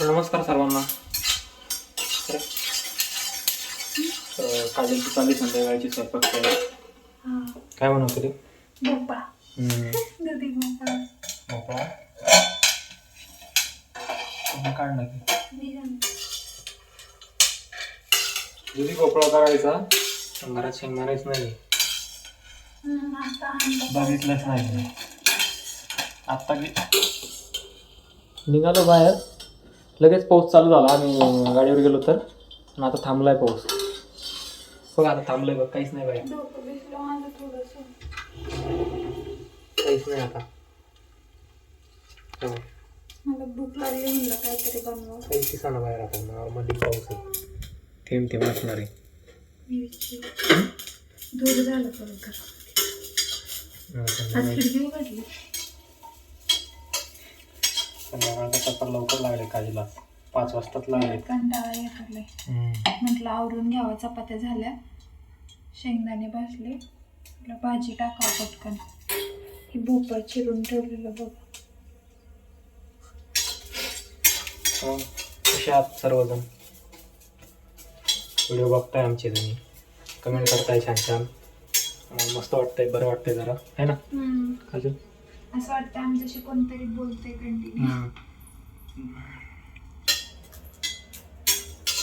नमस्कार सर्वांना. काजलची चालली संध्याकाळची स्वयंपाक काय बनवतो रे भोपळा. दुधी भोपळा. की. दुधी भोपळा करायचा. घरात शेंगदाणेच नाही. बघितलंच नाही आत्ता निघालो बाहेर. लगेच पाऊस चालू झाला आम्ही गाडीवर गेलो तर. आता थांबलाय पाऊस. बघ आता थांबलंय बघ काहीच नाही बाहेर. काहीच नाही आता. हो. मला भूक लागली म्हणलं काहीतरी बनवा. काहीच दिसाना बाहेर आता नॉर्मली पाऊस आहे. थेंब थेंब असणार. आहे दूर झालं परत घरात. आज संध्याकाळी खिडकी उघडली? संध्याकाळचा चक्कर लवकर लागले काजीला. पाच वाजताच लागले. कंटाळा येत आलाय. म्हटलं आवरून घ्यावा चपात्या झाल्या. शेंगदाणे भाजले. म्हटलं भाजी टाकावं पटकन. ही भोपळा चिरून ठेवलेलं बघ. मग कसे आहात सर्वजण? व्हिडिओ बघताय आमचे तुम्ही. कमेंट करताय छान छान. मस्त वाटतंय बरं वाटतंय जरा. है ना? अजून? असं वाटतं आमच्याशी कोणतरी बोलतंय कंटिन्यू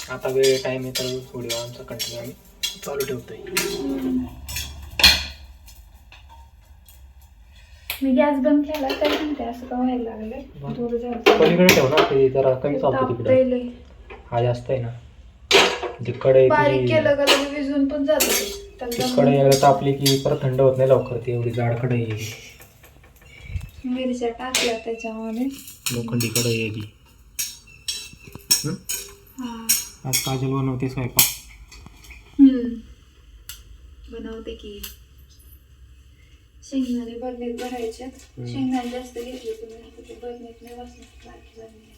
आता वेळ टाईम येतो व्हिडिओ आमचा कंटिन्यू आम्ही चालू ठेवतोय. मी गॅस बंद केला तरी म्हणते असं का व्हायला लागलं दूर झालं पलीकडे ठेव ना ते जरा कमी चालतं तिकडे. हा जास्त आहे ना. ती कढई बारीक केलं का लगे विजून पण जात ते. त्याला ती दम- कढई एकदा तापली की परत थंड होत नाही लवकर ती एवढी जाड कढई. आहे. मिरच्या टाकल्या त्याच्यामध्ये. लोखंडी कढई आहे ती. हं? हा. आज काजल बनवते स्वयंपाक. बनवते की. शेंगदाणे बरणीत भरायचे. शेंगदाणे जास्त घेतले तुम्ही. ते बरणीत नाही बसणार. बाकी बरणी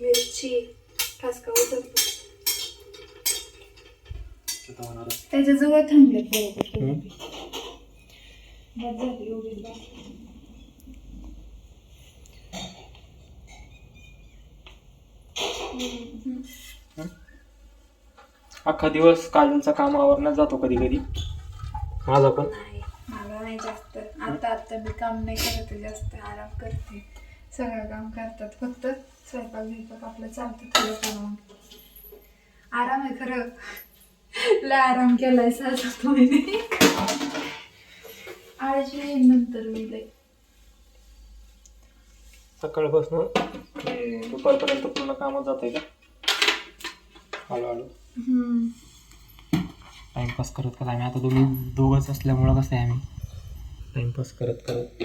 मिरची ठसका उतरतो. आता होणार आहे. त्याच्याजवळ थांबले बरोबर. बस झाली. अख्खा दिवस काजलचा काम आवरण्यात जातो कधी कधी. माझा पण. नाही मला नाही जास्त. आता आता मी काम नाही करत आहे जास्त आराम करते. सगळं काम करतात. फक्त स्वयंपाक बिपाक आपलं चालतं थोडं आराम आहे खरं. लय आराम केलाय सासू तुम्ही. आळशी येईन नंतर मी लय. सकाळपासून ते दुपारपर्यंत पूर्ण कामच जात आहे का? हळूहळू. हम्म. टाइमपास करत करत आम्ही आता दोघी दोघंच असल्यामुळं कसं आहे आम्ही? टाइमपास करत करत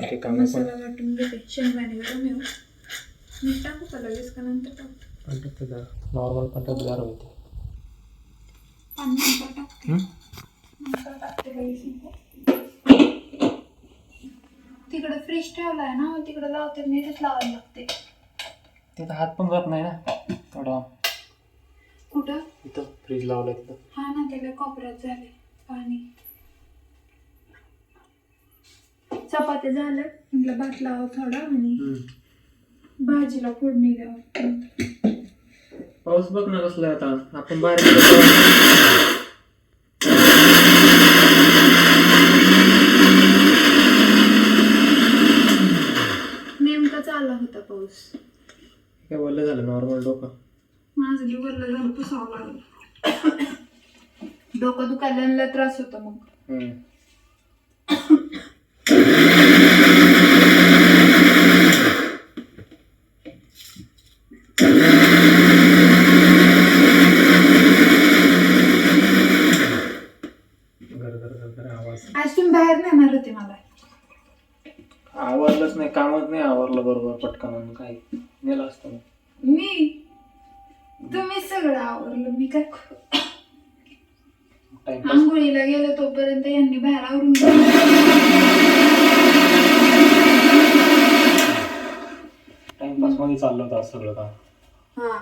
ते काम पण मसाला वाटून घेते. शेंगदाणे गरम येऊ मीठ टाकू का लगेच का नंतर टाकू? नॉर्मल पंच्याहत्तर होते पाणी नंतर टाकते हं? नंतर टाकते लगेच तिकडे फ्रीज ठेवलाय ना तिकडे लावते मी इथेच लावायला लागते. तिथं हात पण जात नाही ना थोडा कुठं? इथं फ्रीज लावलं तिथं. हा ना त्याला कोपऱ्यात झाले पाणी. चपात्या झाल्या म्हटलं भात लावा थोडा आणि भाजीला फोडणी द्यावं. पाऊस बघ ना कसला आता. आपण तर- नेमकाच आला होता पाऊस. काय बोललं झालं नॉर्मल डोकं. माझं लिव्हरला जाऊन पुसावं लागलं. डोकं दुखायला त्रास होता मग. हम्म. घर घर घर घर आवाज आज तुम्ही बाहेर नेणार होते मला आवरलंच नाही कामच नाही आवरलं बरोबर पटकन आणि काय नेलं असतं मग. मी तुम्ही सगळं आवरलं मी काय करू? टाइमपास आंघोळीला गेलो तोपर्यंत यांनी बाहेर आवरून घेतलं. टाइमपास मध्ये चाललं होतं आज सगळं काम. हा.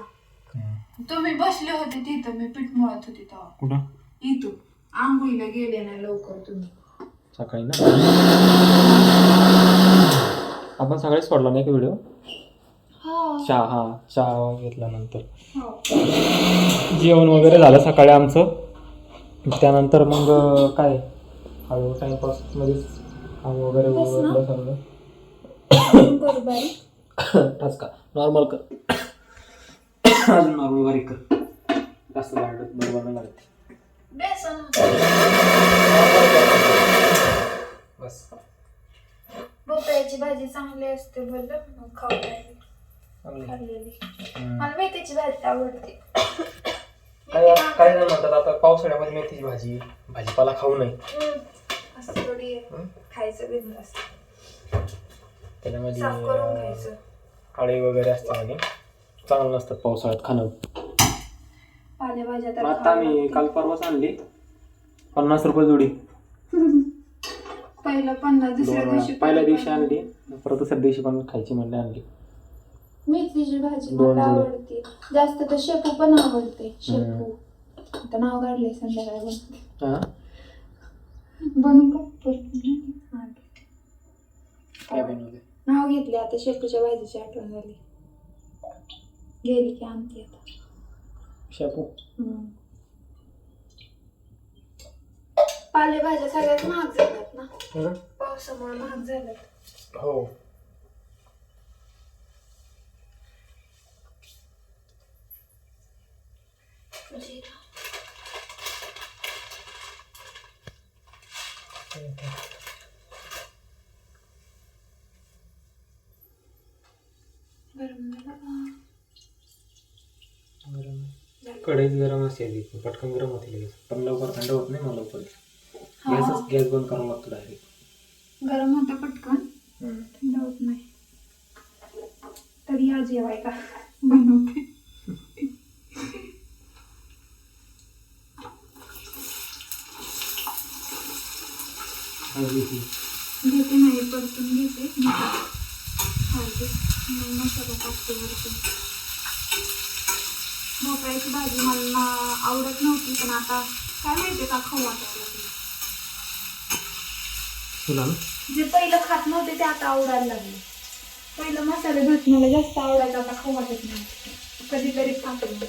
तुम्ही बसले होते तिथं मी पीठ मळत होती तेव्हा. कुठं? इथं आंघोळीला गेले नाही लवकर तुम्ही. सकाळी ना? आपण सकाळीच सोडला नाही का व्हिडिओ? हो. चहा हा चहा घेतल्यानंतर. हो. जेवण वगैरे झालं सकाळी आमचं. त्यानंतर मग काय? हळू टाइमपास मध्येच काम वगैरे सगळं. अजून करू बारीक ठसका. नॉर्मल कर. अजून नॉर्मल बारीक कर. जास्त वाढत बरोबर नाही लागत बेसन. बस. भोपळ्याची भाजी चांगली असते बोललं. मग खाऊ खाल्लेली. मला मेथीची भाजी आवडते. काय काय जण म्हणतात आता? पावसाळ्यामध्ये मेथीची भाजी भाजीपाला खाऊ नये. असं थोडी हं? खायचं बिंदास. त्याच्यामध्ये साफ करून आळी वगैरे असते आणि चांगलं नसतात पावसाळ्यात खाणं पालेभाज्या तर आता खावं मी. काल परवाच आणली पन्नास रुपये जोडी पहिलं पन्नास दुसऱ्या दोन वेळा. दिवशी पहिल्या दिवशी. आणली परत दुसऱ्या दिवशी पण खायची म्हणले आणली मेथीची भाजी दोन मला. आवडते जास्त तर शेपू पण आवडते शेपू आता नाव काढले संध्याकाळी बनवते हा बनवू का परत? हा. काय बनवले नाव घेतले आता शेपूच्या भाजीची आठवण झाली. गेली की आणते आता. शेपू? हम्म. पालेभाज्या सगळ्यात महाग झाल्यात ना? हं? पावसामुळे महाग झाल्यात. हो. जिरा. गरम झालं का? गरम कढईत गरम आधी पटकन गरम होते लगेच. पण लवकर थंड होत नाही मग लवकर. गॅसच गॅस बंद करावा लागतो डायरेक्ट गरम होतं पटकन थंड होत नाही. तरी या जेवाय का? बनवते. घेते नाही परतून घेते. हळदी मग मसाला टाकते वरतून. भोपळ्याची भाजी मला आवडत नव्हती पण आता काय माहिती का खाऊ वाटायला लागली तुला ना? जे पहिलं खात नव्हते ते आता आवडायला लागले. पहिलं मसाले भात मला जास्त आवडायचं आता खाऊ वाटत नाही. कधीतरी खातो. मी.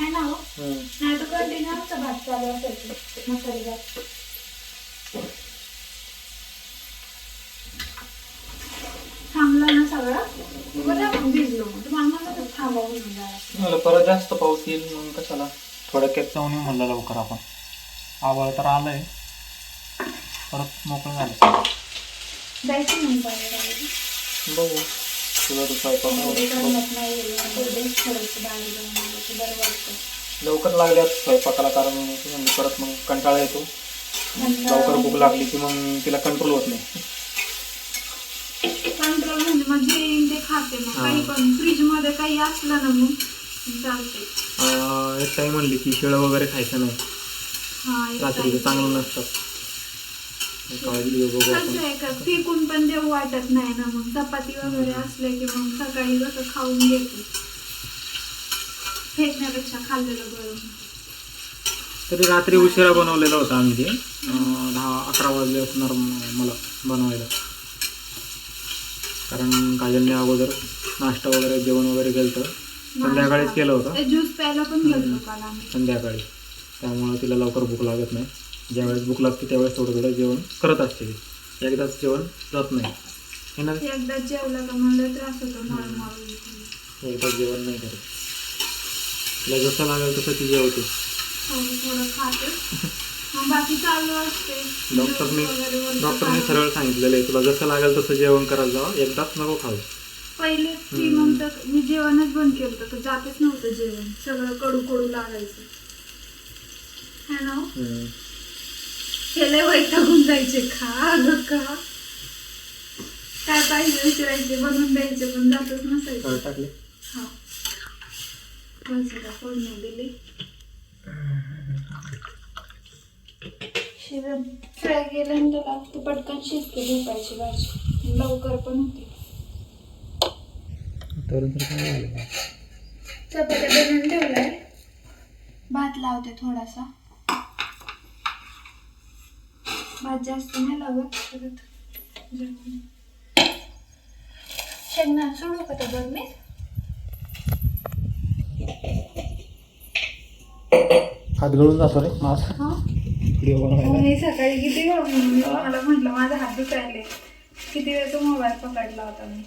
है ना हो? नाही तर कंटिन्यू आमचा भात चालू असायचं मसाले भात. थांबला ना सगळं? म्हणून. मला परत जास्त पाऊस येईल मग कशाला? थोडक्यात जाऊन येऊ म्हणलं लवकर आपण. आवाळ तर आलंय. परत मोकळं झालं. म्हणून बघू. तुला तर स्वयंपाक लवकर लागल्यात स्वयंपाकाला कारण म्हणजे परत मग कंटाळा येतो. लवकर भूक लागली की मग तिला कंट्रोल होत नाही कंट्रोल म्हणजे मग जे येईल ते खाते मग. काही पण फ्रीजमध्ये काही असलं ना मग चालते अं, एक म्हणली की शिळं वगैरे खायचं नाही. हा एक रात्रीचं time. चांगलं नसतं. काळजी घेऊ बघू कसं आपण आहे का फेकून पण देऊ वाटत नाही ना मग. चपाती वगैरे असले की मग सकाळी कसं खाऊन घेते. फेकण्यापेक्षा खाल्लेलं बरं. तरी रात्री उशिरा बनवलेलं होतं आम्ही ते. अं, दहा अकरा वाजले असणार म- मला बनवायला. कारण काजलने अगोदर नाश्ता वगैरे जेवण वगैरे केलं होतं संध्याकाळीच केलं होतं. ज्यूस प्यायला पण काल आम्ही संध्याकाळी. त्यामुळे तिला लवकर भूक लागत नाही. ज्यावेळेस भूक लागते त्यावेळेस थोडं थोडं जेवण करत असते ती. एकदाच जेवण जात नाही. हे ना? एकदा जेवलं का मला त्रास होतो मळ मळ एकदाच जेवण नाही करत. तिला जसं लागेल तसं ती जेवते. थोडं थोडं खाते. बाकी चालू असते. डॉक्टरने डॉक्टरने. सरळ सांगितलेलं आहे तुला जसं लागेल तसं जेवण करायला जावं एकदाच नको खाऊ. पहिले ती म्हणतात मी जेवणच बंद केलं होतं, तर जातच नव्हतं जेवण. सगळं कडू कडू लागायचं. है ना हो? हे लय वैतागून जायचे खा अगं खा. काय पाहिजे विचारायचे बनवून द्यायचे पण जातच नसायचे. टाकले. हा. भाजीला फोडणी दिली. शिजन फ्राय केलं आणि त्याला ते पटकन शिजते झोपायची भाजी लवकर पण होते. चपात्या बनवून ठेवलाय. भात लावते थोडासा. भात जास्त नाही लागत परत. शेंगदाणा सोडू का त्या बरं मी हात गळून जातो रे हा. व्हिडिओ बनवायला. मी सकाळी किती वेळ मला म्हटलं माझा हात दुखायले. किती वेळचा मोबाईल पकडला होता मी.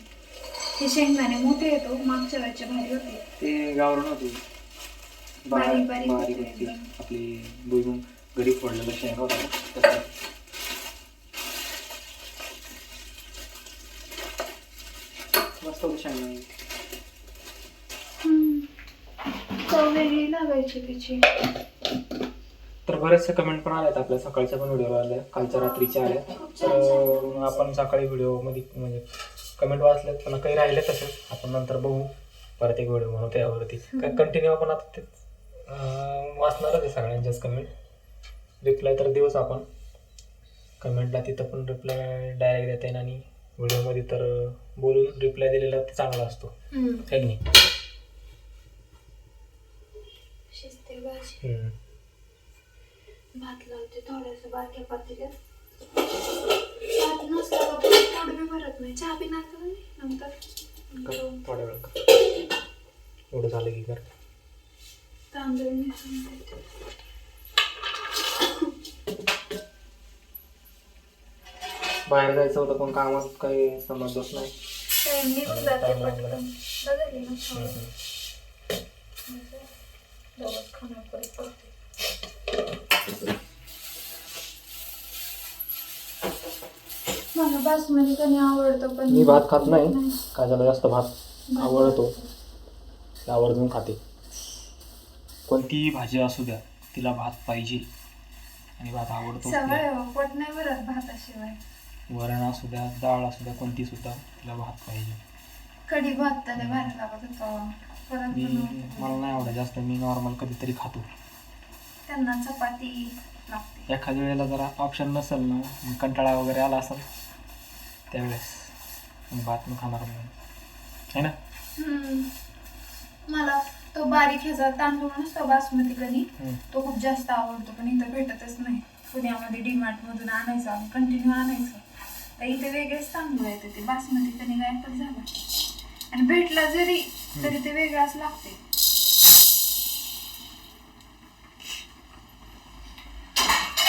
हे शेंगदाणे मोठे येतो मागच्या वेळचे भारी होते. ते गावरून होते. बारीक- बारीक बारीक होते होती. एकदम. आपली भुईमुंग घरी फोडलेला शेंगा होता ना, तसा. मस्त होती शेंगा. चव वेगळी लागायची त्याची तर बरेचसे कमेंट पण आल्यात आपल्या सकाळच्या पण व्हिडिओ आल्या कालच्या रात्रीच्या आल्या. तर आपण सकाळी व्हिडिओमध्ये म्हणजे कमेंट वाचल्यात पण काही राहिले तसेच आपण नंतर बघू. परत एक व्हिडिओ म्हणू त्यावरती. कंटिन्यू आपण आता ते वाचणारच आहे सगळ्यांच्याच कमेंट रिप्लाय तर देऊच आपण. कमेंटला तिथं पण रिप्लाय डायरेक्ट देता येईल आणि व्हिडिओमध्ये तर बोलून रिप्लाय दिलेला ते चांगला असतो. है की नाही. भात लावते थोडंसं बारक्या पातेल्यात भात नसला का पोट बी भरत नाही. चहा बी नाही नंतर. थोड्या वेळ एवढं झालं की कर तांदूळ मिसळून देते. बाहेर जायचं होतं पण कामात काही समजत नाही निघून जाते टाइम लागला. पटकन बदलली ना हम्म, थोडं. हम्म. दोघंच खाणार परत पडते. मला बासमती कणी आवडतं पण मी भात खात नाही. काय झालं जास्त भात आवडतो. ते आवर्जून खाते. कोणतीही भाजी असू द्या तिला भात पाहिजे आणि भात आवडतो सवय हो, पोट नाही भरत भाताशिवाय. वरण असू द्या डाळ असू द्या कोणती सुद्धा तिला भात पाहिजे. कढी भात तर लय भारी लागत होतो. परत मी. मला नाही आवडत जास्त मी नॉर्मल कधीतरी खातो. त्यांना चपाती लागते. एखाद्या वेळेला जरा ऑप्शन नसेल ना मग कंटाळा वगैरे आला असेल त्यावेळेस मग भात मी खाणार नाही है ना? हम्म. मला तो बारीक ह्याचा तांदूळ नसतो बासमती कणी. हम्म. तो खूप जास्त आवडतो पण इथं भेटतच नाही. पुण्यामध्ये डीमार्ट मधून आणायचं कंटिन्यू आणायचं. तर इथे वेगळेच तांदूळ येते ते बासमती कणी गायबच झाला. आणि भेटला जरी तरी ते वेगळाच लागते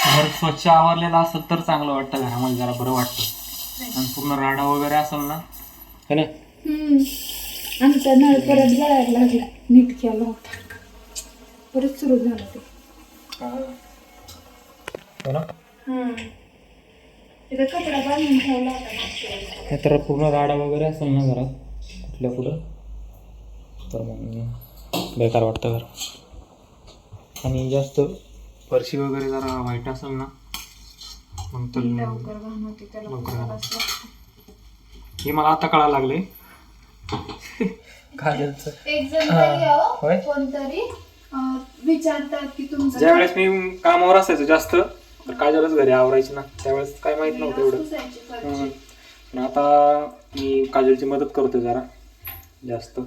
घर स्वच्छ आवरलेलं असेल तर चांगलं वाटतं घरामध्ये जरा बरं वाटतं. आणि पूर्ण राडा वगैरे असेल ना? है ना? आमचा नळ परत गळायला लागला. नीट केला होता. परत सुरू झालं ते. हो ना? तिथं कचरा बांधून ठेवला होता मागच्या वेळेस. नाही तर पूर्ण राडा वगैरे असेल ना घरात? कुठल्या कुठं? तर मग बेकार वाटतं घर आणि जास्त फरशी वगैरे जरा वाईट असेल ना मग तर लवकर घाण होती त्याला लवकर पुसायलाच घाण. लागतं. हे मला आता कळायला लागले काजलचं एक जण हा. तरी यावं, होय? कोणतरी अं, विचारतात की तुमचं ज्या वेळेस मी कामावर असायचो जास्त तर काजलच घरी आवरायची ना त्यावेळेस काय माहीत नव्हतं एवढं फरशी. पण आता मी काजलची मदत करतो जरा जास्त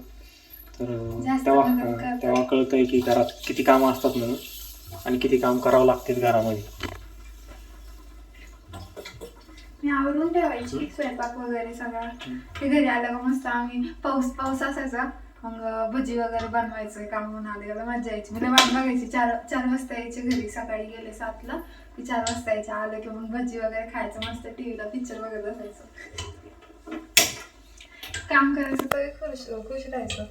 तर जास्त तेव्हा मदत. तेव्हा कळतंय की घरात किती कामं असतात म्हणून आणि किती काम करावं लागतील घरामध्ये मी आवरून ठेवायची स्वयंपाक वगैरे सगळं. ते घरी आलं का मस्त आम्ही पाऊस पाऊस असायचा. मग भजी वगैरे बनवायचं कामून आले. त्याला मजा यायची. मी लय वाट बघायची. चार चार वाजता यायचे घरी. सकाळी गेले सातला. की चार वाजता यायचे. आलं की मग भजी वगैरे खायचं. मस्त टीव्हीला पिक्चर बघत बसायचं. काम करायचं तर खुश खुश राहायचं.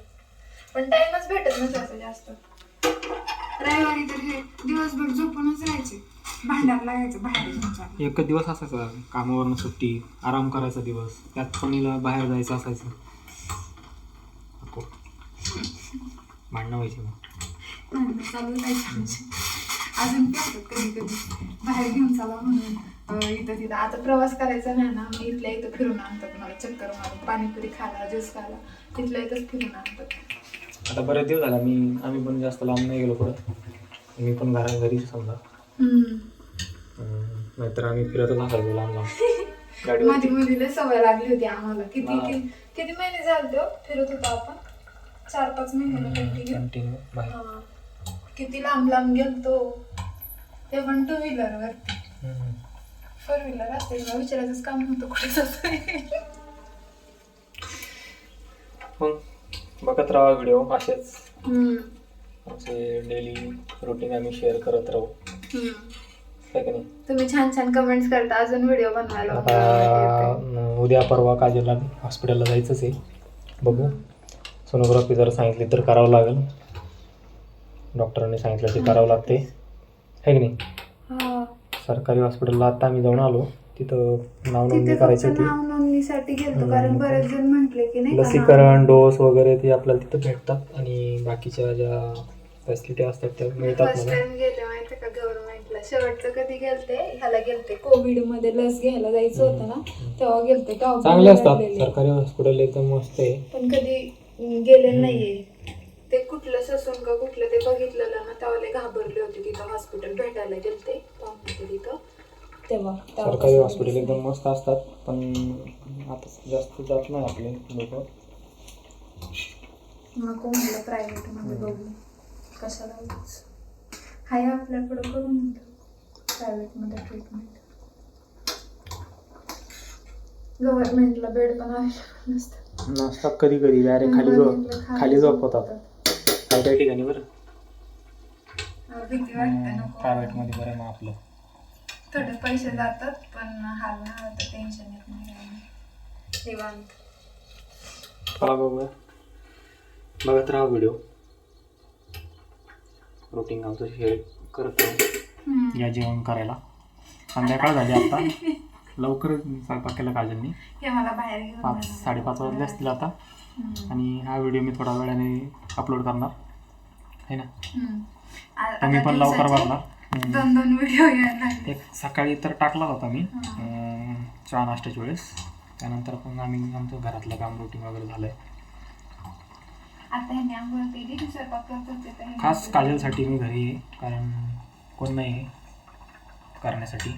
पण टाइमच भेटत नसायचं जास्त. रविवारी तर हे दिवसभर झोपूनच राहायचे. भांडार लागायचं बाहेर. एक दिवस असायचा कामावरनं सुट्टी आराम करायचा दिवस. त्यात पण हिला बाहेर जायचं असायचं. नको. भांडणं व्हायची मग. भांडणं चालू राहायची आमची. अजून कधी कधी. बाहेर घेऊन चला म्हणून. अं, इथं तिथं. आता प्रवास करायचा नाही ना मग इथल्या इथं फिरून आणतात मला चक्कर मारून. पाणीपुरी खायला ज्यूस खायला तिथल्या इथंच फिरून आणतात. आता बरेच दिवस झाला मी आम्ही पण जास्त लांब नाही गेलो पुढं. मी पण घरा घरीच समजा. हम्म, नाहीतर आम्ही फिरतच असायचो लांब लांबमध्ये मध्ये सवय लागली होती आम्हाला. किती. किती किती महिने झाले हो फिरत होतो आपण? चार पाच महिने कंटिन्यू कंटिन्यू बाहेर हा. किती लांब लांब गेलतो. ते पण टू व्हीलर वर हम्म. फोर व्हीलर असते. मला विचारायचंच काम नव्हतं कुठे जातोय मग बघत राहा व्हिडिओ असेच. हम्म, आमचे डेली रुटीन आम्ही शेअर करत राहू. हम्म. आहे की नाही? तुम्ही छान छान कमेंट्स करता अजून व्हिडिओ बनवायला आता उद्या परवा काजलला हॉस्पिटलला जायचंच आहे. बघू. सोनोग्राफी जर सांगितली तर करावं लागेल. डॉक्टरांनी सांगितलं ते करावं लागते. आहे की नाही. सरकारी हॉस्पिटलला आता आम्ही जाऊन आलो. तिथं नाव नोंदणी करायची होती. नाव नोंदणीसाठी गेलतो हम्म. कारण बरेच जण म्हटले की नाही का लसीकरण डोस वगैरे ते आपल्याला तिथं भेटतात. आणि बाकीच्या ज्या फॅसिलिटी असतात त्या मिळतात मला शेवटचं कधी गेलते? ह्याला गेलते. कोविडमध्ये लस घ्यायला जायचं होतं ना तेव्हा गेलते चांगले असतात. सरकारी हॉस्पिटल एकदम मस्त आहे. पण कधी गेले नाहीये. ते कुठलं ससून का कुठलं ते बघितलेलं ना तेव्हा लय घाबरले होते तिथं हॉस्पिटल भेटायला गेलते तिथं. तेव्हा सरकारी हॉस्पिटल एकदम मस्त असतात पण आता जास्त जात नाही आपले लोक. नको म्हणलं प्रायव्हेटमध्ये बघू. कशाला. हाय आपल्याकडं करून प्रायव्हेटमध्ये ट्रीटमेंट गव्हर्नमेंटला बेड पण अवेलेबल नसतात नसतात कधी कधी. डायरेक्ट खाली झोप गव्हर्नमेंटला खाली झोपवतात काही काही ठिकाणी बरं. अं, भीती वाटते नको. प्रायव्हेटमध्ये बरं मग आपलं. थोडे पैसे जातात पण हाल नाही होत टेन्शन येत नाही काही नाही. निवांत. चला बघूया बघत राहा व्हिडिओ. रुटीन आमचं शेअर करत. राहू या जेवण करायला. संध्याकाळ झाली आता. लवकर स्वयंपाक केला काजलनी. मला बाहेर घेऊन पाच. साडेपाच वाजले असतील आता. आणि हा व्हिडिओ मी थोड्या वेळाने अपलोड करणार. आहे ना? तुम्ही पण लवकर बघणार. दोन दोन व्हिडिओ एक सकाळी तर टाकला होता मी चहा नाश्त्याच्या वेळेस. त्यानंतर पण आम्ही आमचं घरातलं काम रुटीन वगैरे झालंय. खास काजलसाठी मी घरी आहे कारण कोण नाही आहे. करण्यासाठी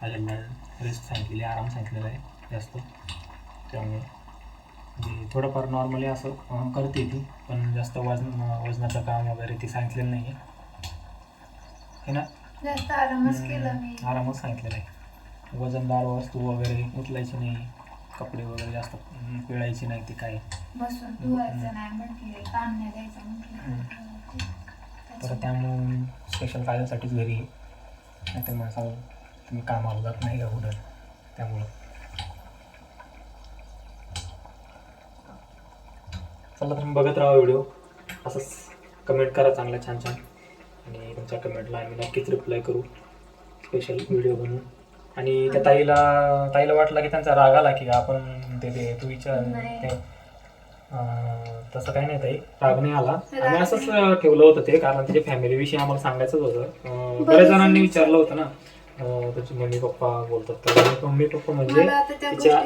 काजलला रेस्ट सांगितलेली आहे, आराम सांगितलेला आहे जास्त. त्यामुळे म्हणजे थोडंफार नॉर्मली असं करते ती पण जास्त वजन वजनाचं काम वगैरे ती सांगितलेलं नाही आहे है ना? जास्त आरामच केला मी. आरामच सांगितलेलं आहे. वजनदार वस्तू वगैरे उचलायची नाही कपडे वगैरे जास्त पिळायची नाही ते काय बसून धुवायचं नाही म्हटले काम नाही द्यायचं म्हटले. तर त्यामुळे स्पेशल काजलसाठीच घरी आहे. नाही तर माणसाला तुम्ही कामाला जात नाही का कुठं त्यामुळं. चला तुम्ही बघत राहा व्हिडिओ. असंच कमेंट करा चांगला छान छान. आणि तुमच्या कमेंटला आम्ही नक्कीच रिप्लाय करू. स्पेशल व्हिडिओ बनवू आणि त्या ताईला ताईला वाटलं की त्यांचा राग आला की आपण ते ते विचार तसं काही नाही ताई. राग नाही आला. आम्ही असंच ठेवलं होतं ते कारण त्याच्या फॅमिली विषयी आम्हाला सांगायचंच होतं. बऱ्याच जणांनी विचारलं होतं ना. त्याचे मम्मी पप्पा बोलतात तर. मम्मी पप्पा म्हणजे तिच्या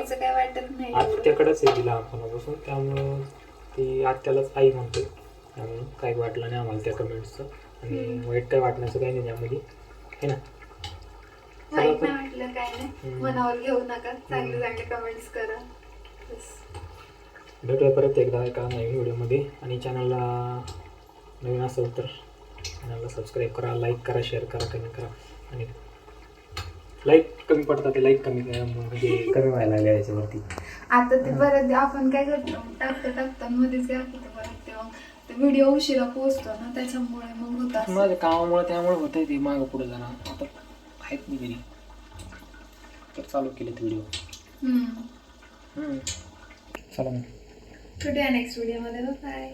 आत्याकडेच आहे ती लहानपणापासून त्यामुळं ती आत्यालाच आई म्हणते. त्यामुळं काही वाटलं नाही आम्हाला त्या कमेंट्सचं आणि वाईट काय वाटण्याचं काही नाही त्यामध्ये. है ना? वाईट नाही वाटलं काय नाही. मनावर घेऊ नका. चांगले चांगले कमेंट्स करा. भेटूया परत एकदा एका नवीन व्हिडिओमध्ये. आणि चॅनलला नवीन असेल तर चॅनलला सबस्क्राईब करा लाईक करा शेअर करा कमेंट करा. आणि लाईक कमी पडतात ते लाईक कमी म्हणजे कमी व्हायला लागले याच्यावरती. आता ते परत आपण काय करतो टाकता टाकता मध्येच काय होतं परत तेव्हा ते व्हिडिओ उशिरा पोहोचतो ना त्याच्यामुळे मग होत. माझ्या कामामुळे त्यामुळे होतंय ते मागं पुढे जाणार आता आहेत मी घरी. तर चालू केलेत व्हिडिओ हम्म. चला मग. भेटूया नेक्स्ट व्हिडिओमध्ये बाय